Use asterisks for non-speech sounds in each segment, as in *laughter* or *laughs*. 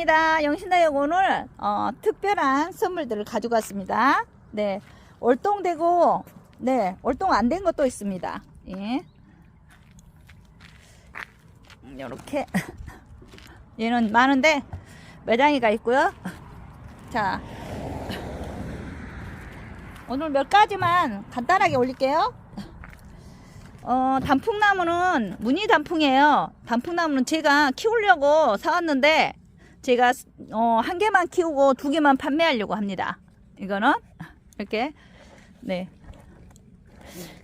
영신다입니다. 영신다역 오늘 어, 특별한 선물들을 가지고 왔습니다. 네, 월동되고 네, 월동 안 된 것도 있습니다. 예. 이렇게 *laughs* 얘는 많은데 매장이가 있고요. 자, 오늘 몇 가지만 간단하게 올릴게요. 어, 단풍나무는 무늬 단풍이에요. 단풍나무는 제가 키우려고 사왔는데 제가 어, 한 개만 키우고 두 개만 판매하려고 합니다. 이거는 이렇게 네.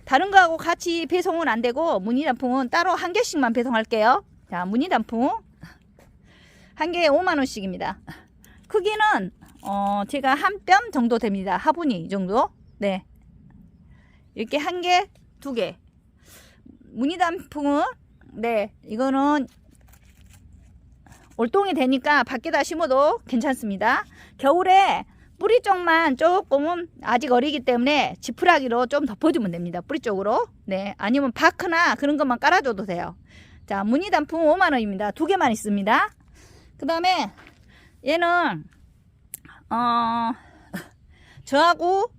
다른 거하고 같이 배송은 안 되고 무늬 단풍은 따로 한 개씩만 배송할게요. 자, 무늬 단풍 한 개에 5만 원씩입니다. 크기는 어, 제가 한 뼘 정도 됩니다. 화분이 이 정도. 네. 이렇게 한 개, 두 개. 무늬 단풍은 네, 이거는 올동이 되니까 밖에다 심어도 괜찮습니다. 겨울에 뿌리 쪽만 조금은 아직 어리기 때문에 지푸라기로 좀 덮어주면 됩니다. 뿌리 쪽으로. 네, 아니면 바크나 그런 것만 깔아줘도 돼요. 자, 무늬 단풍 5만 원입니다. 두 개만 있습니다. 그 다음에 얘는 어 *laughs* 저하고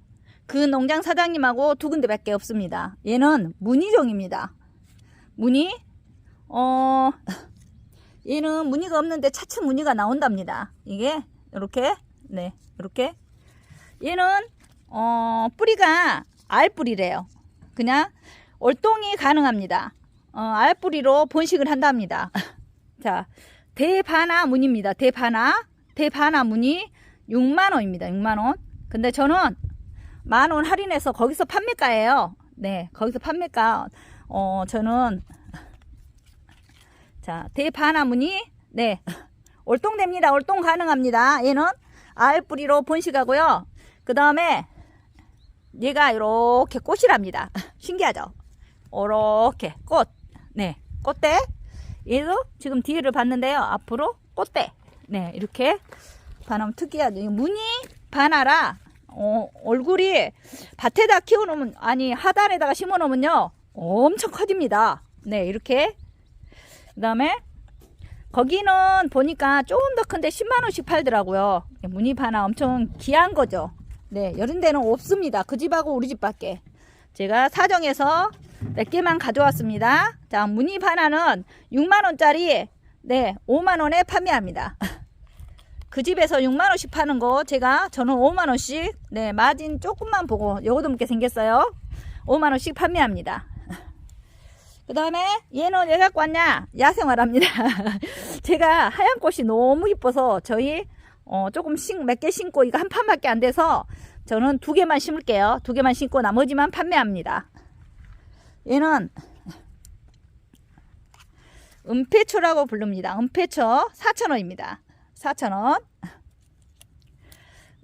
그 농장 사장님하고 두 군데밖에 없습니다. 얘는 무늬종입니다. 무늬 어 얘는 무늬가 없는데 차츰 무늬가 나온답니다. 이게 이렇게 네 이렇게 얘는 어 뿌리가 알뿌리래요. 그냥 월동이 가능합니다. 어, 알뿌리로 번식을 한답니다. *laughs* 자 대바나 무늬입니다. 대바나 대바나 무늬 6만 원입니다. 6만 원. 근데 저는 만원 할인해서 거기서 판매가예요. 네, 거기서 판매가 어 저는 자 대바나 무늬 네 올동됩니다. 올동 가능합니다. 얘는 알뿌리로 번식하고요. 그 다음에 얘가 이렇게 꽃이랍니다. 신기하죠? 이렇게 꽃. 네, 꽃대. 얘도 지금 뒤를 봤는데요. 앞으로 꽃대. 네, 이렇게 반하면 특이하죠. 무늬 반하라 어, 얼굴이 밭에다 키워놓으면 아니 하단에다가 심어놓으면요 엄청 커집니다. 네, 이렇게 그 다음에 거기는 보니까 조금 더 큰데 10만 원씩 팔더라고요. 무늬 반하 엄청 귀한 거죠. 네, 이런 데는 없습니다. 그 집하고 우리 집밖에. 제가 사정해서 몇 개만 가져왔습니다. 자, 무늬 바나는 6만원짜리, 네, 5만원에 판매합니다. *laughs* 그 집에서 6만원씩 파는 거, 제가, 저는 5만원씩, 네, 마진 조금만 보고, 요거도 묻게 생겼어요. 5만원씩 판매합니다. 그 다음에, 얘는 왜 갖고 왔냐? 야생화랍니다. 제가 하얀 꽃이 너무 이뻐서, 저희, 어, 조금 심, 몇개 심고, 이거 한 판밖에 안 돼서, 저는 두 개만 심을게요. 두 개만 심고, 나머지만 판매합니다. 얘는 은폐초라고 부릅니다. 은폐초 4,000원입니다. 4,000원.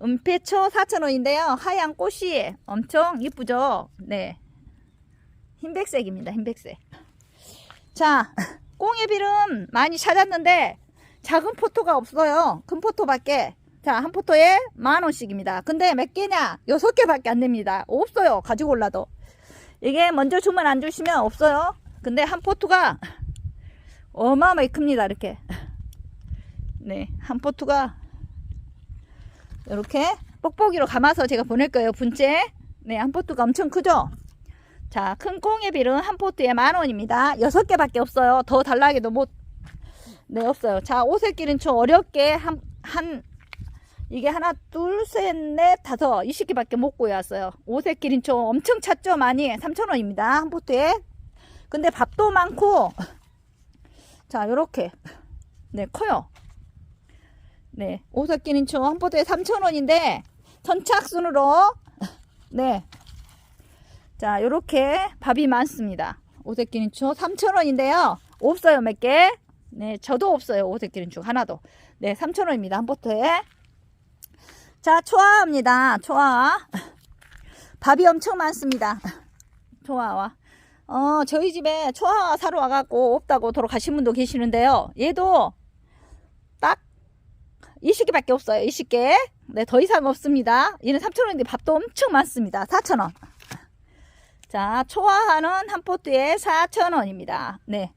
은폐초 4,000원인데요. 하얀 꽃이 엄청 이쁘죠? 네. 흰백색입니다. 흰백색. 자, 꽁의비름 많이 찾았는데 작은 포토가 없어요. 큰 포토밖에. 자, 한 포토에 만 원씩입니다. 근데 몇 개냐? 여섯 개밖에 안 됩니다. 없어요. 가지고 올라도. 이게 먼저 주문 안 주시면 없어요. 근데 한 포트가 어마어마히 큽니다. 이렇게. 네, 한 포트가 이렇게 뽁뽁이로 감아서 제가 보낼 거예요. 분째. 네, 한 포트가 엄청 크죠? 자, 큰 꽁의빌은 한 포트에 만 원입니다. 여섯 개밖에 없어요. 더 달라게도 못, 네, 없어요. 자, 오색길은 좀 어렵게 한, 한, 이게 하나, 둘, 셋, 넷, 다섯, 20개밖에 못 구해왔어요. 오색 기린초 엄청 찼죠? 많이. 3,000원입니다. 한 포트에. 근데 밥도 많고, 자, 요렇게. 네, 커요. 네, 오색 기린초 한 포트에 3,000원인데, 선착순으로, 네. 자, 요렇게 밥이 많습니다. 오색 기린초 3,000원인데요. 없어요, 몇 개. 네, 저도 없어요. 오색 기린초 하나도. 네, 3,000원입니다. 한 포트에. 자, 초아입니다. 초아. 밥이 엄청 많습니다. 초아와. 어, 저희 집에 초아 사러 와갖고 없다고 돌아가신 분도 계시는데요. 얘도 딱 20개 밖에 없어요. 20개. 네, 더 이상 없습니다. 얘는 3,000원인데 밥도 엄청 많습니다. 4,000원. 자, 초아하는 한 포트에 4,000원입니다. 네.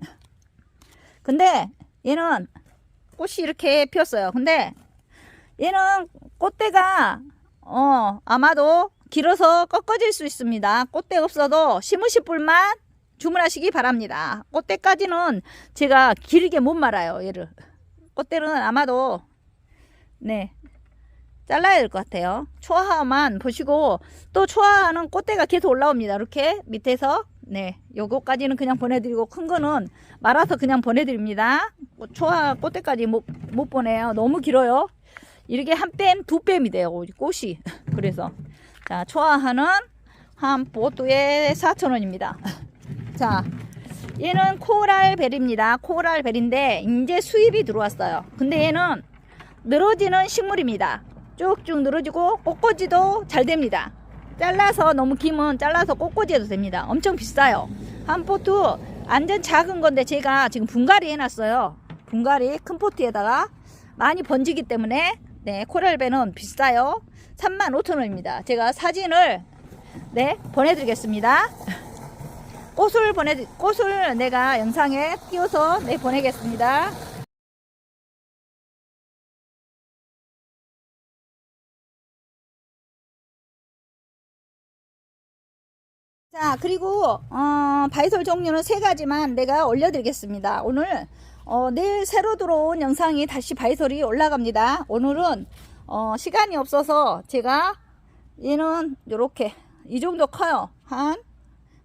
근데 얘는 꽃이 이렇게 피었어요. 근데 얘는 꽃대가 어 아마도 길어서 꺾어질 수 있습니다. 꽃대 없어도 심으실 분만 주문하시기 바랍니다. 꽃대까지는 제가 길게 못 말아요. 얘를 꽃대는 아마도 네 잘라야 될 것 같아요. 초하만 보시고 또 초하는 꽃대가 계속 올라옵니다. 이렇게 밑에서 네 요거까지는 그냥 보내드리고 큰 거는 말아서 그냥 보내드립니다. 뭐 초하 꽃대까지 못, 못 보내요. 너무 길어요. 이렇게 한 뺨, 두 뺨이 돼요. 꽃이. *laughs* 그래서 자 초하하는 한 보트에 4,000원입니다. *laughs* 자 얘는 코랄벨입니다. 코랄벨인데 이제 수입이 들어왔어요. 근데 얘는 늘어지는 식물입니다. 쭉쭉 늘어지고 꽃꽂이도 잘 됩니다. 잘라서 너무 길면 잘라서 꽃꽂이 해도 됩니다. 엄청 비싸요. 한 포트 완전 작은 건데 제가 지금 분갈이 해놨어요. 분갈이 큰 포트에다가 많이 번지기 때문에 네 코랄배는 비싸요. 35,000원입니다. 제가 사진을 네 보내드리겠습니다. 꽃을 보내 꽃을 내가 영상에 띄워서 네 보내겠습니다. 자 그리고 어, 바이솔 종류는 세 가지만 내가 올려드리겠습니다. 오늘 어, 내일 새로 들어온 영상이 다시 바이솔이 올라갑니다. 오늘은 어, 시간이 없어서 제가 얘는 요렇게 이 정도 커요. 한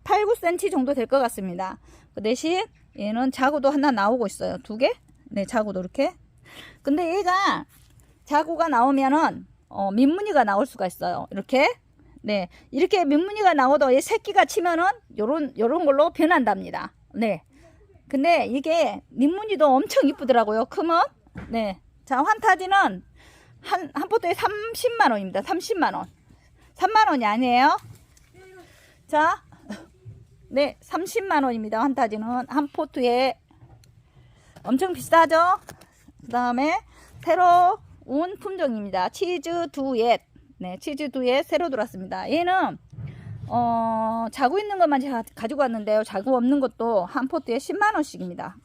8, 9cm 정도 될 것 같습니다. 그 대신 얘는 자구도 하나 나오고 있어요. 두 개? 네, 자구도 이렇게. 근데 얘가 자구가 나오면은 어, 민무늬가 나올 수가 있어요. 이렇게. 네, 이렇게 민무늬가 나오도 얘 새끼가 치면은 요런 요런 걸로 변한답니다. 네. 근데 이게 민무늬도 엄청 이쁘더라고요. 크면. 네. 자, 환타지는 한, 한 포트에 30만 원입니다. 30만 원. 3만 원이 아니에요. 자, 네, 30만 원입니다. 환타지는 한 포트에 엄청 비싸죠? 그 다음에 새로 운 품종입니다. 치즈 두엣. 네, 치즈 두엣 새로 들어왔습니다. 얘는 어, 자구 있는 것만 제가 가지고 왔는데요. 자구 없는 것도 한 포트에 10만 원씩입니다.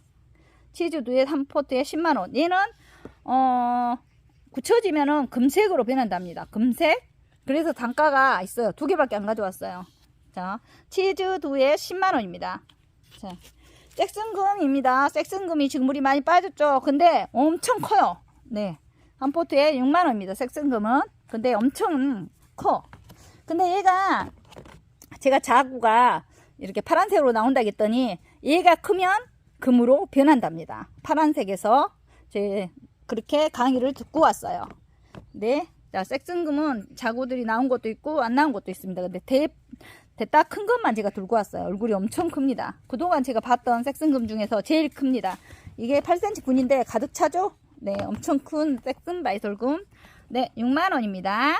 치즈 두엣 한 포트에 10만 원. 얘는 어, 굳혀지면은 금색으로 변한답니다. 금색. 그래서 단가가 있어요. 두 개밖에 안 가져왔어요. 자, 치즈 두에 10만 원입니다. 자, 잭슨금입니다. 잭슨금이 지금 물이 많이 빠졌죠. 근데 엄청 커요. 네, 한 포트에 6만 원입니다. 잭슨금은. 근데 엄청 커. 근데 얘가 제가 자구가 이렇게 파란색으로 나온다 했더니 얘가 크면 금으로 변한답니다. 파란색에서 제 그렇게 강의를 듣고 왔어요. 네. 자, 섹슨금은 자구들이 나온 것도 있고 안 나온 것도 있습니다. 근데 대, 대따 큰 것만 제가 들고 왔어요. 얼굴이 엄청 큽니다. 그동안 제가 봤던 섹슨금 중에서 제일 큽니다. 이게 8cm 군인데 가득 차죠? 네, 엄청 큰 섹슨 바이솔금. 네, 6만원입니다.